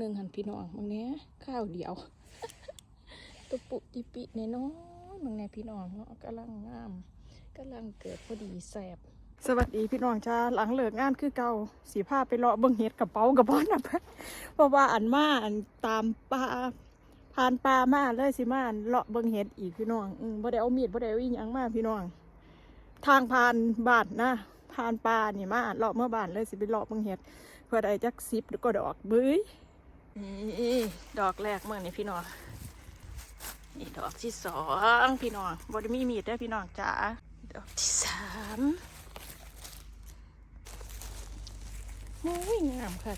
หนึ่งหันพี่น้องบางเนี้ยข้าวเดียวตุปุจิปิในน้อยบางเนี้ยพี่น้องเนาะกำลังงามกำลังเกิดพอดีแสบสวัสดีพี่น้องจ้าหลังเลิกงานคือเก่าสีผ้าไปเลาะเบิ่งเห็ดกระเป๋ากระเป๋านะเพราะว่าอันมาอันตามป่าผ่านป่ามาเลยสิมาเลาะเบิ่งเห็ดอีกพี่น้องอืมบ่ได้เอามีดบ่ได้เอาอีหยังมาพี่น้อง ทางผ่านบ้านนะผ่านป่านี่มาเลาะเมื่อบ้านเลยสิไปเลาะเบิ่งเห็ดเพื่อได้จักสิบก็ดอกบื้ย นี่ดอกแรกเมื่อนี่พี่น้องนี่ดอกที่สองพี่น้องบไดมีมีดได้พี่น้องจ๋าดอกที่สามโอ้ยงามค่ะ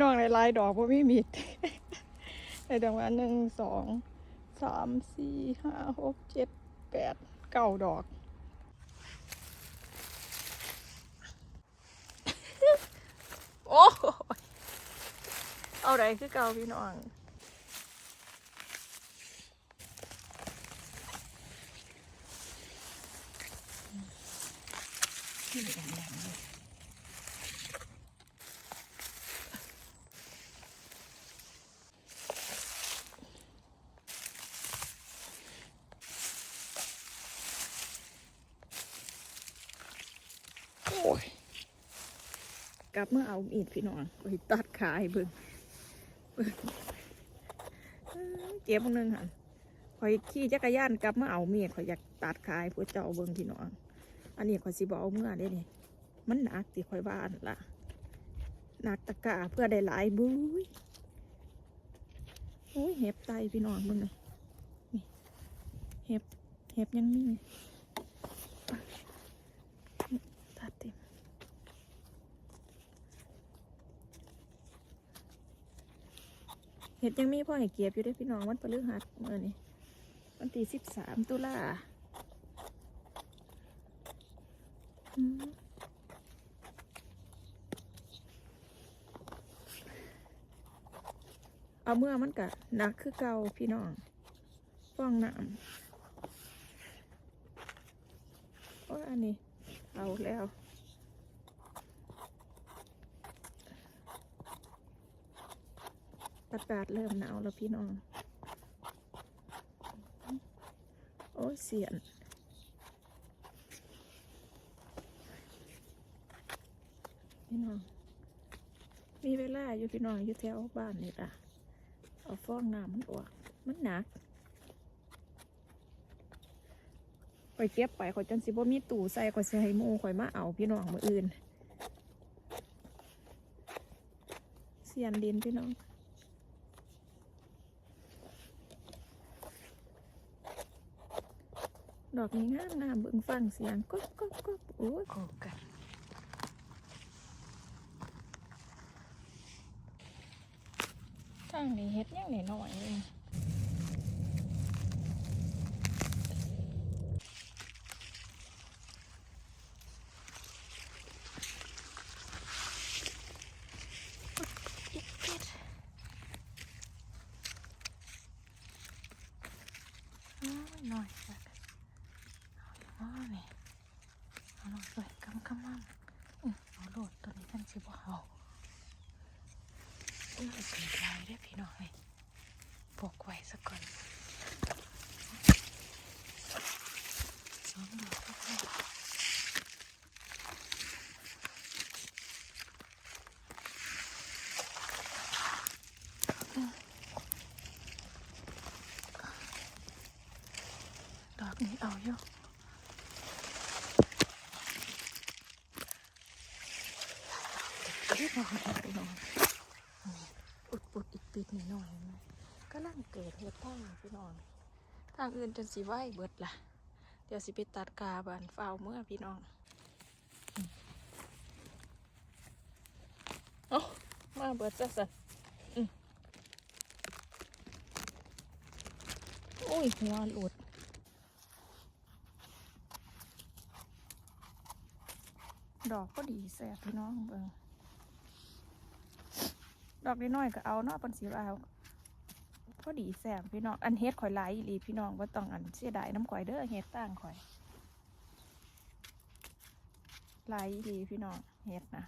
ดอกในลายๆดอกบ่มีมีดในดอกว่าหนึ่งสองสามสี่ห้าหกเจ็ด แปดเก้าดอกโอ้ยเอาไรคือเก่าพี่น้องโอ้ย กลับเมื่อเอาอีดพี่น้องไปตัดขายเบิ่งเบิ่งเจ็บนึงค่ะคอยขี่จักรยานกลับเมาเอาเมียดคอยอยากตัดขายพวกเจ้าเบิ่งพี่น้อง อันนี้คอยสิบเอาเมื่อได้นี่มันหนักสิคอยบ้านละหนักตะกร้าเพื่อได้หลายบุ้ยโอ้ยเห็บไตพี่น้องมึงเลยนี่เห็บเห็บยังมีนี่ตัดเต็ม เห็ดยังมีพ่อให้เก็บอยู่ด้วยพี่น้องวันพฤหัสเมื่อนี่วันที่สิบสามตุลาเอาเมื่อมันกะหนักคือเก่าพี่น้องฟองน้ำโอ้อันนี้เอาแล้ว อากาศเริ่มหนาวแล้วพี่น้อง โอ้ยเสียนพี่น้อง มีเวลาอยู่พี่น้องอยู่แถวบ้านนี่ล่ะ เอาฟองน้ำมันออก มันหนักข่อยเก็บไปข่อยจนสิบ่มีตู้ใส่ข่อยสิให้มูข่อยมาเอาพี่น้องมืออื่น เสียนดินพี่น้อง ดอกนี้งามงามเบิ่งฟังเสียงก๊อบก๊อบก๊อบโอ้ยโคกันทางนี้เฮ็ดยังหน่อยๆเองอิ๊ดอิ๊ดอ้าวหน่อยสักเอาอย่างน้อยนี่เอาลงสวยกำกำมั่งเอาโหลดตัวนี้กันสิบ่เอาเออเกิดลายได้พี่น้องเลยปกไว้สักก่อนสองดอกก็พอดอกนี้เอาอยู่ เก็บเอาพี่น้องอุดปุดอีกปิดนิดหน่อยไหมก็ล่างเกิดเหตุทางพี่น้องทางอื่นจนสิไหวเบิดละเดี๋ยวสิไปตัดกาบานเฝ้าเมื่อพี่น้องอืมเอามาเบิดซะสันอืมอุ้ยหัวหลุดดอกก็ดีแสบพี่น้องเบิ่ง ดอกน้อยๆก็เอาเนาะปันสีเอาพอดีแซ่บพี่น้อง อันเฮ็ดข่อยหลายอีหลีพี่น้องว่าต้องอันเสียดายน้ำข่อยเด้อเฮ็ดต่างข่อยหลายอีหลีพี่น้องเฮ็ดนะ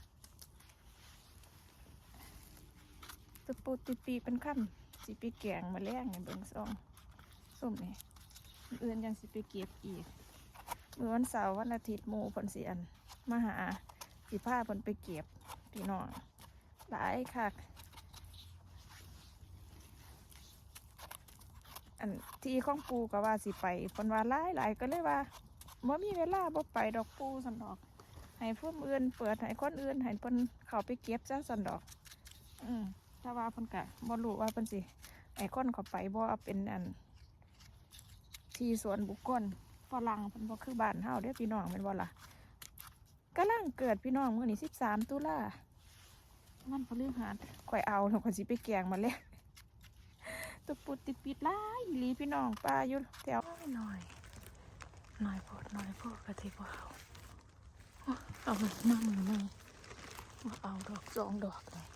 ตุปูติปีเป็นค่ำสิไปแกงมาแล้งในเบิ่งซองส้มนี่เอื่นยังสิไปเก็บอีกมื้อวันเสาร์วันอาทิตย์หมู่เพิ่นสิอันมาหาสิพาเพิ่นไปเก็บพี่น้องหลายคัก อันที่ของปูก็ว่าสิไปเพิ่นว่าหลายหลายก็เลยว่าบ่มีเวลาบ่ไปดอกปูสันดอก ให้ผู้อื่นเปิดให้คนอื่นให้เพิ่นเข้าไปเก็บซะสันดอก อืมถ้าว่าเพิ่นก็บ่รู้ว่าเพิ่นสิให้คนเข้าไปบ่เป็นอัน ที่สวนบุคคลฝรั่งเพิ่นบ่คือบ้านเฮาเด้อพี่น้องแม่นบ่ล่ะกำลังเกิดพี่น้องมื้อนี้13ตุลามันพฤหัสข่อยเอาแล้วข่อยสิไปแกงมาแล้ว ตุปุติดปิดหลายอีหลีพี่น้องปลาอยู่แถวหน่อยหน่อยโพดหน่อยโพดกระเทิบ่เอาเอามาหน้ามือหน่อยว่าเอาดอกสองดอกเลย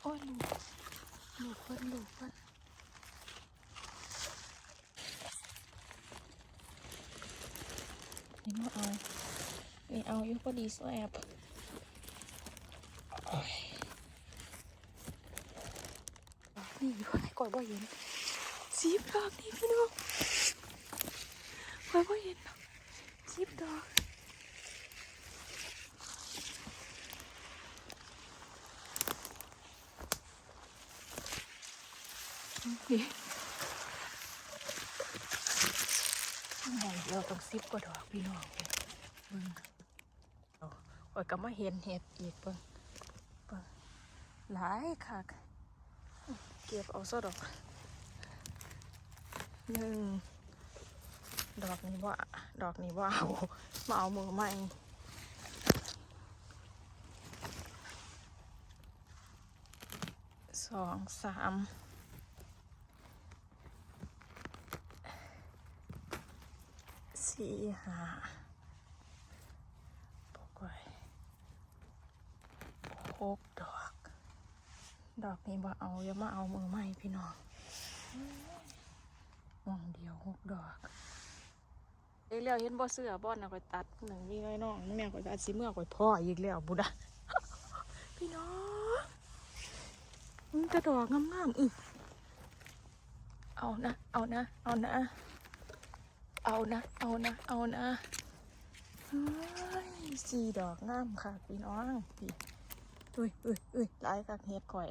โอ้ยลูกลูกเพิ่นลูกเพิ่นนี่มาเอานี่เอาอยู่พอดีสแซ่บ โอ้ยนี่อยู่ไหนก่อยบ่เห็นสีบดอกนี่พี่น้องก่อยบ่เห็นสีบดอกนี่ไหนเราต้องซิบกว่าดอกพี่น้องเลยเบิ่งเอาก่อยก็มาเห็นเห็ดอีกเบิ่งเบิ่งหลายคัก เก็บเอาซะดอกหนึ่งดอกนี้ว่าดอกนี้ว่าเอามาเอามือใหม่สองสามสี่ห้าปกไว้หกดอก ดอกนี้บ่เอาอย่ามาเอามือใหม่พี่น้องมองเดียวหกดอกเอ้ยแล้วเห็นบ่เสื้อบ่อนนะข่อยตัดหนึ่งมีน้อยน้องแม่ข่อยตัดสีเมื่อข่อยพ่ออีกแล้วบุดาพี่น้องมันกระดอกงามๆอีกเอานะ เอานะ เอานะ เอานะ เอานะ เอานะสี่ดอกงามค่ะพี่น้องพี่ อุ้ยอุ้ยอุ้ยหลายกักเฮ็ดข่อย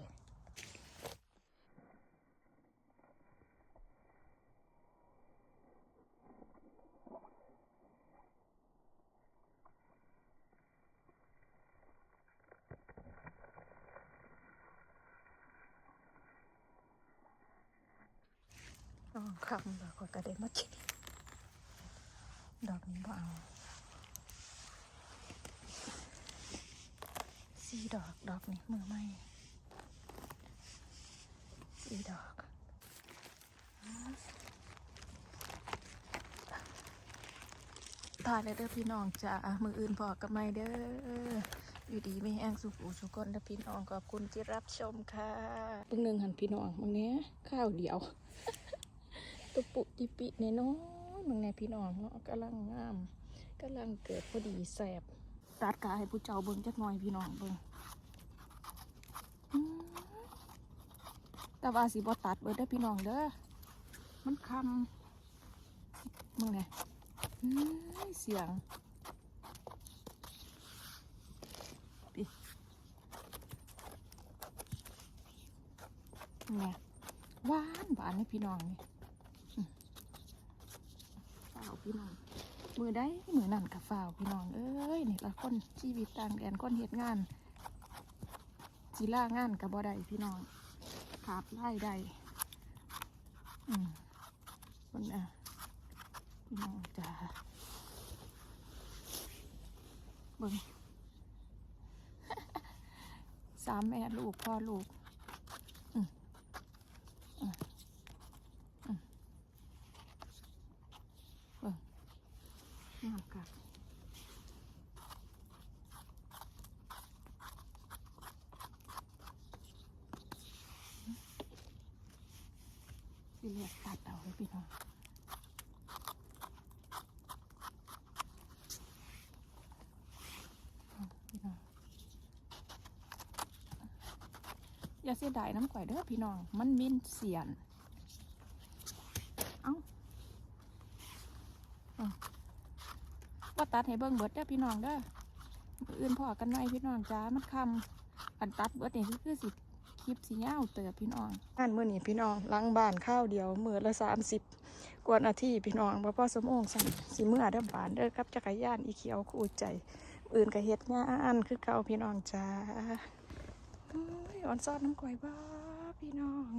น้องคำแบบข่อยกระเด็นมากินดอกนี้บ่เอา สี่ดอก ดอกนี้มือไม่สี่ดอกตายเลยเด้อพี่น้องจ้ามืออื่นพอกับไม่เด้อ อยู่ดีไม่แห้งสุขุสุกคนเด้อพี่น้องขอบคุณที่รับชมค่ะปึ้งหนึ่งหันพี่น้องมึงเนี้ยข้าวเดียวตุปุติปิในน้อยมึงในพี่น้องเนาะกำลังงามกำลังเกิดพอดีแสบ ตัดกาให้ผู้เจ้าเบิ่งจักหน่อยพี่น้องเบิ่งแต่ว่าสิบ่ตัดเบิดเด้พี่น้องเด้อ มันคำมึงไงเสียงปิไงหวานหวานเลยพี่น้องนี่อืมฝ้าวพี่น้อง มือได้มือนั่นกับฝ่าวพี่น้องเอ้ยนี่ละคนชีวิตต่างแดนคนเหตุงานจีล่างานกับบ่ได้พี่น้องขาดไล่ได้อืมคนอะพี่น้องจ้าเบิ่งสามแม่ลูกพ่อลูกอืมอืมอืมเบิ่ง งามกัด เลือกตัดเอาเลยพี่น้องอาพี่น้องอย่าเสียดายน้ำก่อยเด้อพี่น้อง มันมินเสียน เอาเอาว่าตัดให้เบิ่งเบิดเด้อพี่น้องเด้ออื่นพอกันหน่อยพี่น้องจ้ามันคำอันตัดเบิดนี่คือคือสิ คลิปสีเงาเตือพี่น้องงานเมื่อนี้พี่น้องล้างบ้านข้าวเดียวมื้อละสามสิบกวนอาทีพี่น้องบ่พอสมองสั่นสิมื้อเดิมบ้านเด้อกับจักรยานอีเขียวคู่ใจ อื่นก็เฮ็ดงานคือเก่าพี่น้องจ้าอ้ยอ่อนซอดน้ำก่อยบ้าพี่น้อง